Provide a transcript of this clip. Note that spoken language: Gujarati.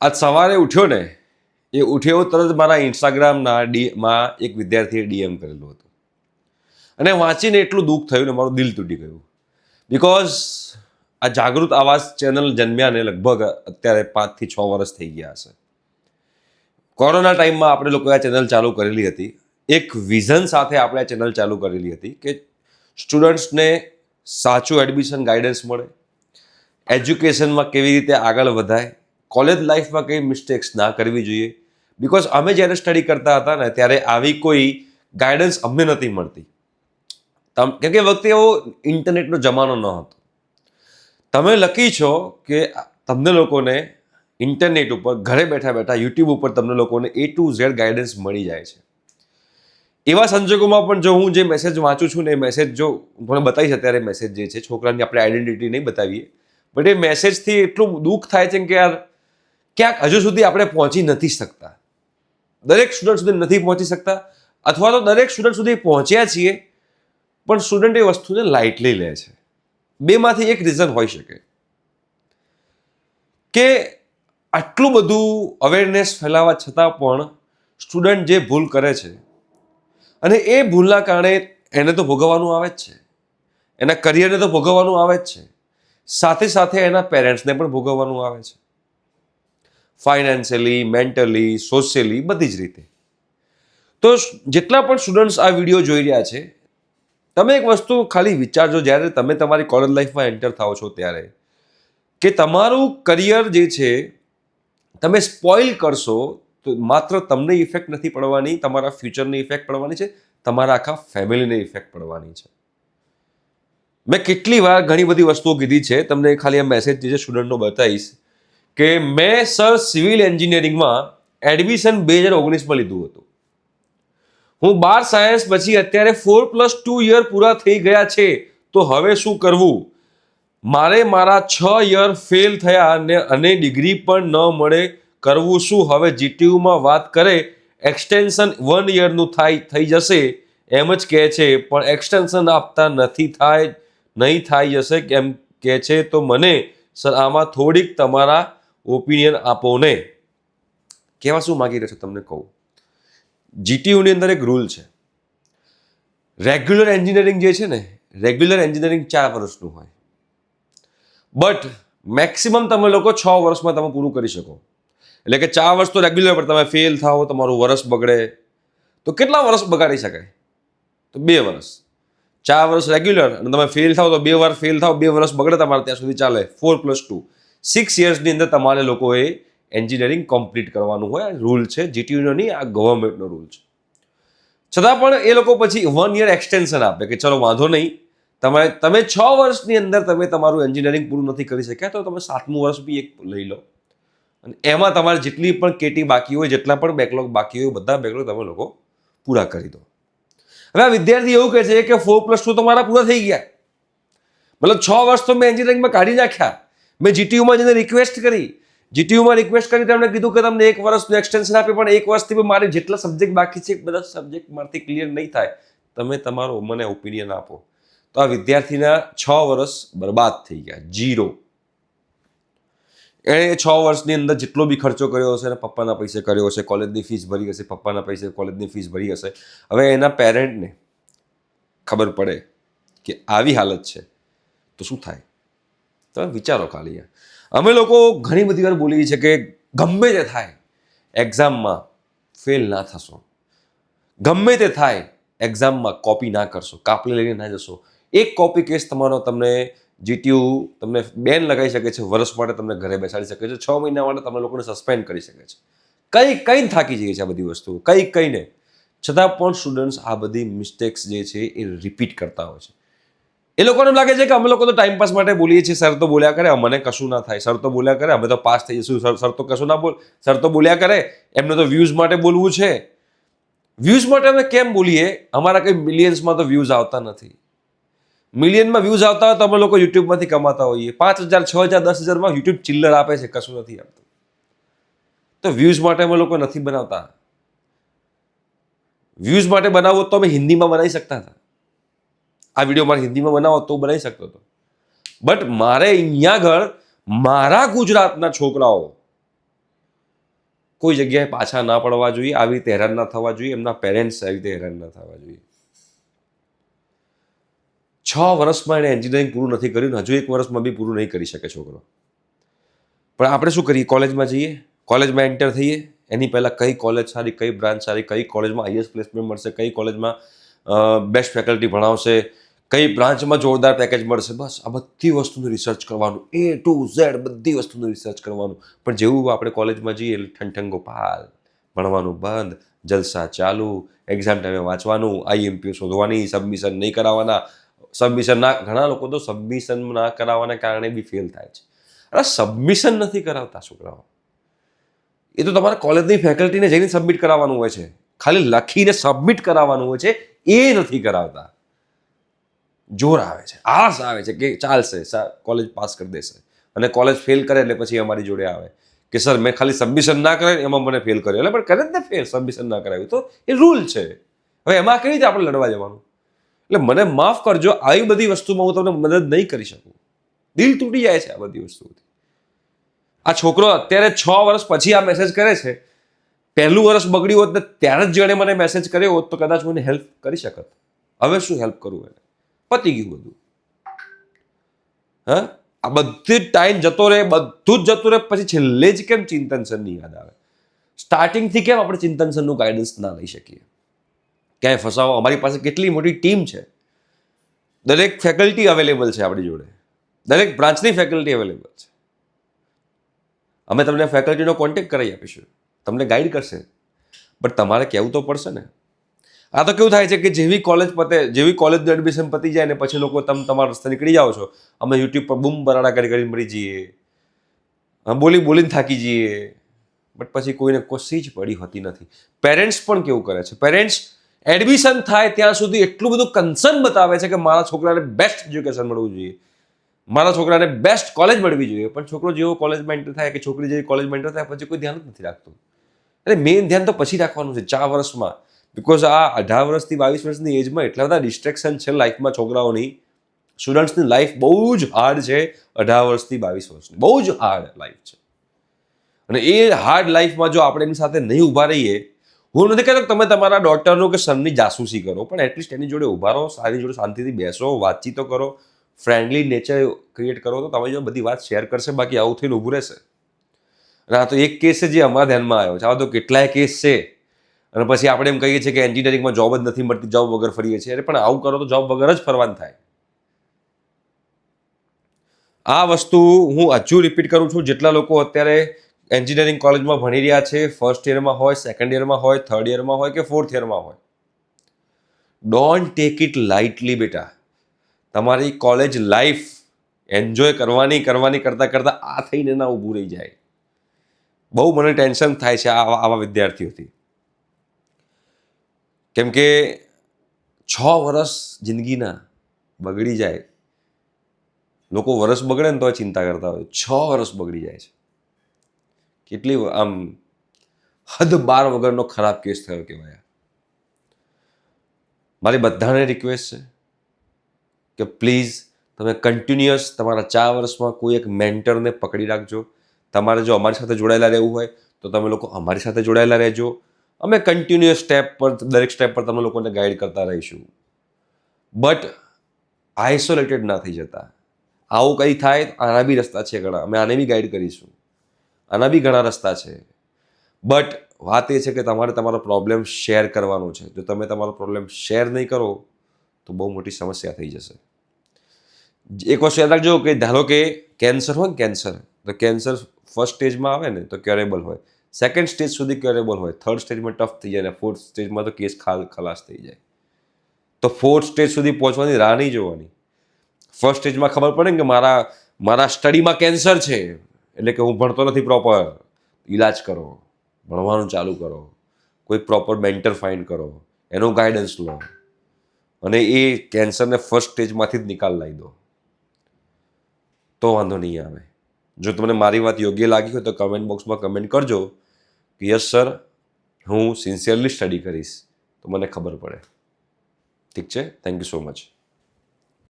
આજ સવારે ઉઠ્યો ને, એ ઉઠ્યો તરત મારા ઇન્સ્ટાગ્રામના ડીમાં એક વિદ્યાર્થીએ ડીએમ કરેલું હતું. અને વાંચીને એટલું દુઃખ થયું ને મારું દિલ તૂટી ગયું. બિકોઝ આ જાગૃત આવાસ ચેનલ જન્મ્યાને લગભગ અત્યારે પાંચથી છ વર્ષ થઈ ગયા હશે. કોરોના ટાઈમમાં આપણે લોકોએ આ ચેનલ ચાલુ કરેલી હતી. એક વિઝન સાથે આપણે આ ચેનલ ચાલુ કરેલી હતી કે સ્ટુડન્ટ્સને સાચું એડમિશન ગાઈડન્સ મળે. એજ્યુકેશનમાં કેવી રીતે આગળ વધાય. કોલેજ લાઈફમાં કઈ મિસ્ટેક્સ ના કરવી જોઈએ? બિકોઝ અમે જ્યારે સ્ટડી કરતા હતા ને, ત્યારે આવી કોઈ ગાઈડન્સ અમને નથી મળતી. કેમ કે વખતે એવો ઇન્ટરનેટનો જમાનો ન હતો. તમે લકી છો કે તમને લોકોને ઇન્ટરનેટ ઉપર, ઘરે બેઠા બેઠા યુટ્યુબ ઉપર તમને લોકોને એ ટુ ઝેડ ગાઈડન્સ મળી જાય છે. એવા સંજોગોમાં પણ જો હું જે મેસેજ વાંચું છું ને, એ મેસેજ જો મને બતાવીશ, અત્યારે મેસેજ જે છે, છોકરાની આપણે આઈડેન્ટિટી નહીં બતાવીએ. બટ એ મેસેજથી એટલું દુઃખ થાય છે કે યાર ક્યાંક હજુ સુધી આપણે પહોંચી નથી શકતા. દરેક સ્ટુડન્ટ સુધી નથી પહોંચી શકતા, અથવા તો દરેક સ્ટુડન્ટ સુધી પહોંચ્યા છીએ, પણ સ્ટુડન્ટ એ વસ્તુને લાઇટલી લે છે. બેમાંથી એક રીઝન હોઈ શકે. કે આટલું બધું અવેરનેસ ફેલાવા છતાં પણ સ્ટુડન્ટ જે ભૂલ કરે છે, અને એ ભૂલના કારણે એને તો ભોગવવાનું આવે જ છે. એના કરિયરને તો ભોગવવાનું આવે જ છે. સાથે સાથે એના પેરેન્ટ્સને પણ ભોગવવાનું આવે છે. ફાઇનાન્શિયલી મેન્ટલી સોશિયલી બધી જ રીતે. તો જેટલા પણ સ્ટુડન્ટ્સ આ વીડિયો જોઈ રહ્યા છે, તમે એક વસ્તુ ખાલી વિચારજો, જ્યારે તમે તમારી કોલેજ લાઈફમાં એન્ટર થાઓ છો ત્યારે, કે તમારું કરિયર જે છે, તમે સ્પોઇલ કરશો, તો માત્ર તમને ઇફેક્ટ નથી પડવાની, તમારા ફ્યુચરને ઇફેક્ટ પડવાની છે, તમારા આખા ફેમિલીને ઇફેક્ટ પડવાની છે. મેં કેટલી વાર ઘણી બધી વસ્તુઓ કીધી છે, તમને ખાલી આ મેસેજ જે છે સ્ટુડન્ટનો બતાવીશ કે મેં સર સિવિલ એન્જિનિયરિંગમાં એડમિશન બે હજાર ઓગણીસમાં લીધું હતું. હું બાર સાયન્સ પછી અત્યારે ફોર પ્લસ ટુ યર પૂરા થઈ ગયા છે, તો હવે શું કરવું? મારે મારા છ યર ફેલ થયા અને અને ડિગ્રી પણ ન મળે, કરવું શું? હવે જીટીયુમાં વાત કરે એક્સટેન્શન વન યરનું થાય, થઈ જશે, એમ જ કહે છે, પણ એક્સટેન્શન આપતા નથી થાય, નહીં થાય જશે કેમ કહે છે, તો મને, સર, આમાં થોડીક તમારા ઓપિનિયન આપો ને. કહેવા શું માગી રહ્યો છો તમને કહું. જીટીયુની અંદર એક રૂલ છે. રેગ્યુલર એન્જિનિયરિંગ જે છે ને રેગ્યુલર એન્જિનિયરિંગ ચાર વર્ષનું હોય. બટ મેક્સિમમ તમે લોકો છ વર્ષમાં તમે પૂરું કરી શકો. એટલે કે ચાર વર્ષ તો રેગ્યુલર પણ તમે ફેલ થાઓ, તમારું વર્ષ બગડે. તો કેટલા વર્ષ બગાડી શકાય? તો બે વર્ષ. ચાર વર્ષ રેગ્યુલર અને તમે ફેલ થાઓ તો બે વાર ફેલ થાઓ, બે વર્ષ બગડે તમારે ત્યાં સુધી ચાલે. ફોર પ્લસ ટુ સિક્સ યર્સની અંદર તમારે લોકોએ એન્જિનિયરિંગ કમ્પ્લીટ કરવાનું હોય. રૂલ છે. જીટીયુનો આ ગવર્મેન્ટનો રૂલ છે. છતાં પણ એ લોકો પછી વન યર એક્સટેન્શન આપે કે ચલો વાંધો નહીં. તમે તમે છ વર્ષની અંદર તમે તમારું એન્જિનિયરિંગ પૂરું નથી કરી શક્યા તો તમે સાતમું વર્ષ બી એક લઈ લો. અને એમાં તમારે જેટલી પણ કેટી બાકી હોય, જેટલા પણ બેકલોગ બાકી હોય, બધા બેકલોગ તમે લોકો પૂરા કરી દો. હવે આ વિદ્યાર્થી એવું કહે છે કે ફોર પ્લસ ટુ મારા પૂરા થઈ ગયા. મતલબ છ વર્ષ તો મેં એન્જિનિયરિંગમાં કાઢી નાખ્યા. મેં જીટીયુમાં જઈને રિક્વેસ્ટ કરી. જીટીયુમાં રિક્વેસ્ટ કરી તેમણે કીધું કે તમને એક વર્ષનું એક્સટેન્શન આપે પણ એક વર્ષથી મારે જેટલા સબ્જેક્ટ બાકી છે, બધા સબ્જેક્ટ મારાથી ક્લિયર નહીં થાય. તમે તમારો મને ઓપિનિયન આપો. તો આ વિદ્યાર્થીના છ વર્ષ બરબાદ થઈ ગયા. જીરો એણે છ વર્ષની અંદર જેટલો બી ખર્ચો કર્યો હશે અને પપ્પાના પૈસે કર્યો હશે કોલેજની ફીસ ભરી હશે, પપ્પાના પૈસે કોલેજની ફીસ ભરી હશે. હવે એના પેરેન્ટને ખબર પડે કે આવી હાલત છે. તો શું થાય? તમે વિચારો ખાલી અમે લોકો ઘણી બધી વાર બોલીએ છીએ કે ગમે તે થાય, એક્ઝામમાં ફેલ ના થશો. ગમે તે થાય, એક્ઝામમાં કોપી ના કરશો, કાપલી લઈને ના જશો. એક કોપી કેસ તમારો તમને જીટીયુ તમને બેન લગાવી શકે છે, વર્ષ માટે તમને ઘરે બેસાડી શકે છે, છ મહિના માટે તમે લોકોને સસ્પેન્ડ કરી શકે છે. કઈ કઈ થાકી જઈએ છે આ બધી વસ્તુ કઈ કઈને છતાં પણ સ્ટુડન્ટ્સ આ બધી મિસ્ટેક્સ જે છે એ રિપીટ કરતા હોય છે. એ લોકોને લાગે છે કે અમે લોકો તો ટાઈમ પાસ માટે બોલીએ છીએ, સર તો બોલ્યા કરે, અમને કશું ના થાય, સર તો બોલ્યા કરે, અમે તો પાસ થઈ જઈશું, સર સર તો કશું ના બોલ, સર તો બોલ્યા કરે, એમને તો વ્યૂઝ માટે બોલવું છે. વ્યૂઝ માટે અમે કેમ બોલીએ? અમારા કંઈ મિલિયન્સમાં તો વ્યૂઝ આવતા નથી. મિલિયનમાં વ્યૂઝ આવતા હોય તો અમે લોકો યુટ્યુબમાંથી કમાતા હોઈએ. પાંચ હજાર, છ હજાર, દસ હજારમાં યુટ્યુબ ચિલ્લર આપે છે, કશું નથી આપતું તો વ્યૂઝ માટે અમે લોકો નથી બનાવતા. વ્યૂઝ માટે બનાવો તો અમે હિન્દીમાં બનાવી શકતા હતા. આ વીડિયો મારે હિન્દીમાં બનાવો તો બનાવી શકતો હતો બટ મારે અહીંયા આગળ મારા ગુજરાતના છોકરાઓ કોઈ જગ્યાએ પાછા ના પડવા જોઈએ, આવી રીતે હેરાન ના થવા જોઈએ, એમના પેરેન્ટ્સ આવી રીતે હેરાન ના થવા જોઈએ. છ વર્ષમાં એણે એન્જિનિયરિંગ પૂરું નથી કર્યું હજુ એક વર્ષમાં બી પૂરું નહીં કરી શકે છોકરો. પણ આપણે શું કરીએ? કોલેજમાં જઈએ કોલેજમાં એન્ટર થઈએ, એની પહેલાં કઈ કોલેજ સારી, કઈ બ્રાન્ચ સારી, કઈ કોલેજમાં હાઈએસ્ટ પ્લેસમેન્ટ મળશે, કઈ કોલેજમાં બેસ્ટ ફેકલ્ટી ભણાવશે કઈ બ્રાન્ચમાં જોરદાર પેકેજ મળશે? બસ, આ બધી વસ્તુનું રિસર્ચ કરવાનું. એ ટુ ઝેડ બધી વસ્તુનું રિસર્ચ કરવાનું. પણ જેવું આપણે કોલેજમાં જઈએ, એટલે ઠંઠન ગોપાલ, ભણવાનું બંધ, જલસા ચાલુ એક્ઝામ ટાઈમે વાંચવાનું આઈએમપીઓ શોધવાની સબમિશન નહીં કરાવવાના. સબમિશન ના, ઘણા લોકો તો સબમિશન ના કરાવવાના કારણે બી ફેલ થાય છે. અરે સબમિશન નથી કરાવતા છોકરાઓ. એ તો તમારે કોલેજની ફેકલ્ટીને જઈને સબમિટ કરાવવાનું હોય છે. ખાલી લખીને સબમિટ કરાવવાનું હોય છે. એ નથી કરાવતા. જોર આવે છે આસ આવે છે કે ચાલશે કોલેજ પાસ કરી દેશે. અને કોલેજ ફેલ કરે એટલે પછી અમારી જોડે આવે કે, સર, મેં ખાલી સબમિશન ના કરે એમાં મને ફેલ કર્યો. એટલે પણ કરે જ ને ફેલ સબમિશન ના કરાવ્યું. તો એ રૂલ છે. હવે એમાં કેવી રીતે આપણે લડવા જવાનું? એટલે મને માફ કરજો, આવી બધી વસ્તુમાં હું તમને મદદ નહીં કરી શકું. દિલ તૂટી જાય છે આ બધી વસ્તુઓથી. આ છોકરો અત્યારે છ વર્ષ પછી આ મેસેજ કરે છે. પહેલું વર્ષ બગડ્યું હોત ને ત્યારે જ જેણે મને મેસેજ કર્યો હોત તો કદાચ એને હેલ્પ કરી શકત. હવે શું હેલ્પ કરું એને? પતી ગયું બધું. હા? આ બધી ટાઈમ જતો રહે, બધું જ જતું રહે, પછી છેલ્લે જ કેમ ચિંતન સરની યાદ આવે? સ્ટાર્ટિંગથી કેમ આપણે ચિંતન સરનું ગાઈડન્સ ના લઈ શકીએ? ક્યાંય ફસાવો? અમારી પાસે કેટલી મોટી ટીમ છે? દરેક ફેકલ્ટી અવેલેબલ છે આપણી જોડે. દરેક બ્રાન્ચની ફેકલ્ટી અવેલેબલ છે. અમે તમને ફેકલ્ટીનો કોન્ટેક્ટ કરાવી આપીશું. તમને ગાઈડ કરશે. બટ તમારે કહેવું તો પડશે ને. આ તો કેવું થાય છે કે જેવી કોલેજ પતે, જેવી કોલેજનું એડમિશન પતી જાય ને પછી લોકો તમે તમારા રસ્તે નીકળી જાઓ છો, અમે યુટ્યુબ પર બૂમ બરાડા કરી કરી મરી જઈએ. બોલી બોલીને થાકી જઈએ. બટ પછી કોઈને કોશી જ પડી હોતી નથી. પેરેન્ટ્સ પણ કેવું કરે છે? પેરેન્ટ્સ એડમિશન થાય ત્યાં સુધી એટલું બધું કન્સર્ન બતાવે છે કે મારા છોકરાને બેસ્ટ એજ્યુકેશન મળવું જોઈએ. મારા છોકરાને બેસ્ટ કોલેજ મળવી જોઈએ. પણ છોકરો જેવો કોલેજમાં એન્ટર થાય કે છોકરી જેવી કોલેજમાં એન્ટર થાય, પછી કોઈ ધ્યાન જ નથી રાખતું. એટલે મેઇન ધ્યાન તો પછી રાખવાનું છે. ચાર વર્ષમાં બિકોઝ આ અઢાર વર્ષથી બાવીસ વર્ષની એજમાં એટલા બધા ડિસ્ટ્રેક્શન છે લાઈફમાં છોકરાઓની. સ્ટુડન્ટ્સની લાઈફ બહુ જ હાર્ડ છે અઢાર વર્ષથી બાવીસ વર્ષની. બહુ જ હાર્ડ લાઈફ છે. અને એ હાર્ડ લાઈફમાં જો આપણે એની સાથે નહીં ઊભા રહીએ, હું નથી કહેતો તમે તમારા ડોક્ટરનું કે સનની જાસૂસી કરો, પણ એટલીસ્ટ એની જોડે ઊભા રહો, સારી જોડે શાંતિથી બેસો, વાતચીતો કરો ફ્રેન્ડલી નેચર ક્રિએટ કરો, તો તમે જો બધી વાત શેર કરશે, બાકી આવું થઈને ઊભું રહેશે. અને આ તો એક કેસ છે જે અમારા ધ્યાનમાં આવ્યો છે. આવા તો કેટલાય કેસ છે. અને પછી આપણે એમ કહીએ છીએ કે એન્જિનિયરિંગમાં જોબ જ નથી મળતી જોબ વગર ફરીએ છીએ. અરે, પણ આવું કરો તો જોબ વગર જ ફરવાનું થાય. આ વસ્તુ હું હજુ રિપીટ કરું છું. જેટલા લોકો અત્યારે એન્જિનિયરિંગ કોલેજમાં ભણી રહ્યા છે ફર્સ્ટ યરમાં હોય સેકન્ડ યરમાં હોય થર્ડ યરમાં હોય કે ફોર્થ યરમાં હોય. ડોન્ટ ટેક ઇટ લાઇટલી બેટા. તમારી કોલેજ લાઈફ એન્જોય કરવાની કરવાની કરતાં કરતાં આ થઈને ના ઊભું રહી જાય. બહુ મને ટેન્શન થાય છે આવા આવા વિદ્યાર્થીઓથી. કેમ કે છ વર્ષ જિંદગીના બગડી જાય. લોકો વર્ષ બગડે ને તો ચિંતા કરતા હોય. છ વર્ષ બગડી જાય છે. કેટલી આમ હદ બાર વગરનો ખરાબ કેસ થયો કહેવાય. મારી બધાને રિક્વેસ્ટ છે કે પ્લીઝ તમે કન્ટિન્યુઅસ તમારા ચાર વર્ષમાં કોઈ એક મેન્ટરને પકડી રાખજો. તમારે જો અમારી સાથે જોડાયેલા રહેવું હોય તો તમે લોકો અમારી સાથે જોડાયેલા રહેજો. અમે કન્ટિન્યુઅસ સ્ટેપ પર, દરેક સ્ટેપ પર તમે લોકોને ગાઈડ કરતા રહીશું. બટ આઇસોલેટેડ ના થઈ જતા. આવું કંઈ થાય આના બી રસ્તા છે ઘણા. અમે આને બી ગાઈડ કરીશું. આના બી ઘણા રસ્તા છે. બટ વાત એ છે કે તમારે તમારો પ્રોબ્લેમ શેર કરવાનો છે. જો તમે તમારો પ્રોબ્લેમ શેર નહીં કરો, તો બહુ મોટી સમસ્યા થઈ જશે. એક વસ્તુ યાદ રાખજો કે ધારો કે કેન્સર હોય ને કેન્સર તો કેન્સર ફર્સ્ટ સ્ટેજમાં આવે ને, તો ક્યોરેબલ હોય. સેકન્ડ સ્ટેજ સુધી ક્યોરેબલ હોય. થર્ડ સ્ટેજમાં ટફ થઈ જાય ને ફોર્થ સ્ટેજમાં તો કેસ ખાલ, ખલાસ થઈ જાય. તો ફોર્થ સ્ટેજ સુધી પહોંચવાની રાહ નહીં જોવાની. ફર્સ્ટ સ્ટેજમાં ખબર પડે ને કે મારા મારા સ્ટડીમાં કેન્સર છે. એટલે કે હું ભણતો નથી પ્રોપર ઈલાજ કરો. ભણવાનું ચાલુ કરો. કોઈ પ્રોપર મેન્ટર ફાઇન્ડ કરો. એનો ગાઈડન્સ લો. અને એ કેન્સરને ફર્સ્ટ સ્ટેજમાંથી જ નિકાલ લાવી દો. તો વાંધો નહીં આવે. જો તમને મારી વાત યોગ્ય લાગી હોય તો કમેન્ટ બોક્સમાં કમેન્ટ કરજો કે યસ, સર, હું સિન્સિયરલી સ્ટડી કરીશ. તો મને ખબર પડે. ઠીક છે? Thank you so much